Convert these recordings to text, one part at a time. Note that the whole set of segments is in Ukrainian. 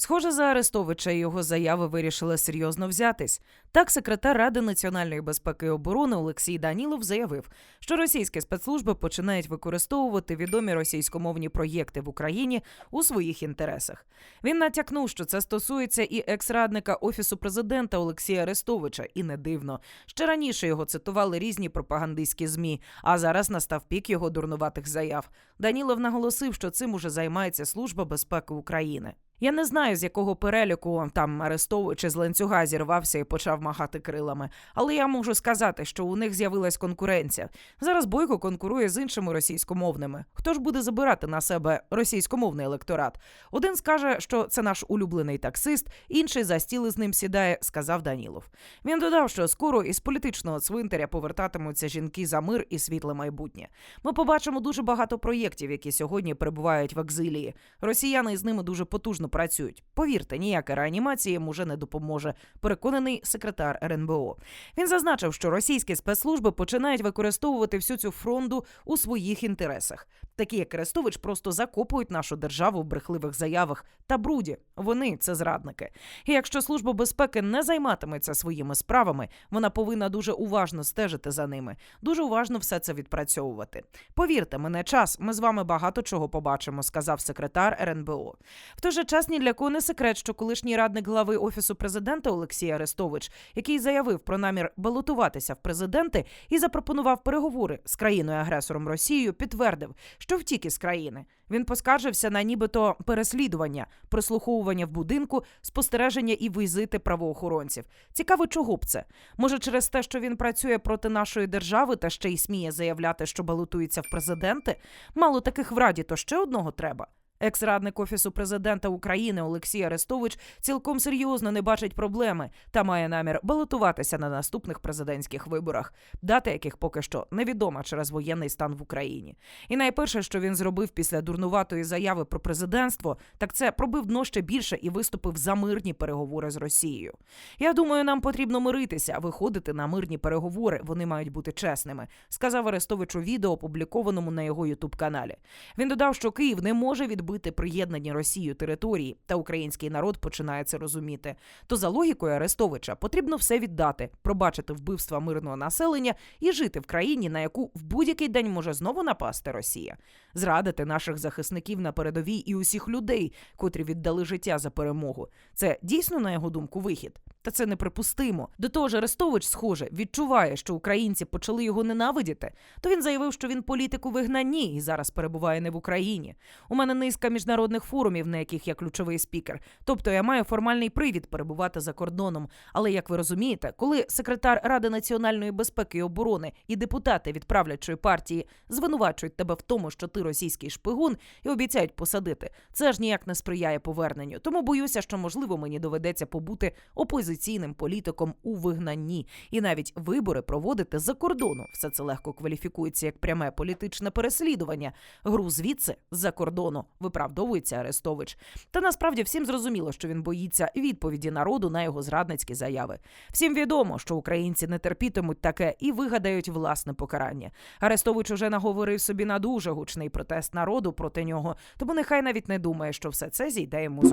Схоже, за Арестовича і його заяви вирішили серйозно взятись. Так, секретар Ради національної безпеки і оборони Олексій Данілов заявив, що російські спецслужби починають використовувати відомі російськомовні проєкти в Україні у своїх інтересах. Він натякнув, що це стосується і екс-радника офісу президента Олексія Арестовича, і не дивно. Ще раніше його цитували різні пропагандистські змі, а зараз настав пік його дурнуватих заяв. Данілов наголосив, що цим уже займається Служба безпеки України. Я не знаю, з якого переліку там Арестович з ланцюга зірвався і почав махати крилами. Але я можу сказати, що у них з'явилась конкуренція. Зараз Бойко конкурує з іншими російськомовними. Хто ж буде забирати на себе російськомовний електорат? Один скаже, що це наш улюблений таксист, інший за стіл з ним сідає, сказав Данілов. Він додав, що скоро із політичного цвинтаря повертатимуться жінки за мир і світле майбутнє. Ми побачимо дуже багато проєктів, які сьогодні перебувають в екзилії. Росіяни з ними дуже потужно працюють. Повірте, ніяка реанімація їм уже не допоможе. Переконаний секретар РНБО. Він зазначив, що російські спецслужби починають використовувати всю цю фронту у своїх інтересах. Такі як Арестович просто закопують нашу державу в брехливих заявах та бруді. Вони це зрадники. І якщо служба безпеки не займатиметься своїми справами, вона повинна дуже уважно стежити за ними, дуже уважно все це відпрацьовувати. Повірте, мене час. Ми з вами багато чого побачимо, сказав секретар РНБО. В той же час ні для кого не секрет, що колишній радник глави офісу президента Олексій Арестович, який заявив про намір балотуватися в президенти і запропонував переговори з країною-агресором Росією, підтвердив, що втік із країни. Він поскаржився на нібито переслідування, прослуховування в будинку, спостереження і візити правоохоронців. Цікаво, чого б це? Може, через те, що він працює проти нашої держави та ще й сміє заявляти, що балотується в президенти? Мало таких в раді, то ще одного треба. Екс-радник офісу президента України Олексій Арестович цілком серйозно не бачить проблеми та має намір балотуватися на наступних президентських виборах, дата яких поки що невідома через воєнний стан в Україні. І найперше, що він зробив після дурнуватої заяви про президентство, так це пробив дно ще більше і виступив за мирні переговори з Росією. Я думаю, нам потрібно миритися, виходити на мирні переговори. Вони мають бути чесними, сказав Арестович у відео, опублікованому на його ютуб каналі. Він додав, що Київ не може відбити приєднані Росією території, та український народ починає це розуміти. То за логікою Арестовича потрібно все віддати, пробачити вбивства мирного населення і жити в країні, на яку в будь-який день може знову напасти Росія, зрадити наших захисників на передовій і усіх людей, котрі віддали життя за перемогу. Це дійсно, на його думку, вихід. Та це неприпустимо. До того ж, Арестович, схоже, відчуває, що українці почали його ненавидіти. То він заявив, що він політик у вигнанні і зараз перебуває не в Україні. У мене низка міжнародних форумів, на яких я ключовий спікер. Тобто я маю формальний привід перебувати за кордоном. Але як ви розумієте, коли секретар Ради національної безпеки і оборони і депутати від правлячої партії звинувачують тебе в тому, що ти російський шпигун, і обіцяють посадити, це ж ніяк не сприяє поверненню. Тому боюся, що можливо мені доведеться побути опозиційним політиком у вигнанні, і навіть вибори проводити за кордону. Все це легко кваліфікується як пряме політичне переслідування. Гру звідси за кордону виправдовується Арестович. Та насправді всім зрозуміло, що він боїться відповіді народу на його зрадницькі заяви. Всім відомо, що українці не терпітимуть таке і вигадають власне покарання. Арестович уже наговорив собі на дуже гучний протест народу проти нього, тому нехай навіть не думає, що все це зійде йому з.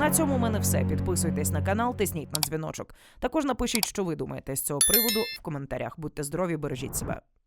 На цьому у мене все. Підписуйтесь на канал, тисніть на дзвіночок. Також напишіть, що ви думаєте з цього приводу в коментарях. Будьте здорові, бережіть себе.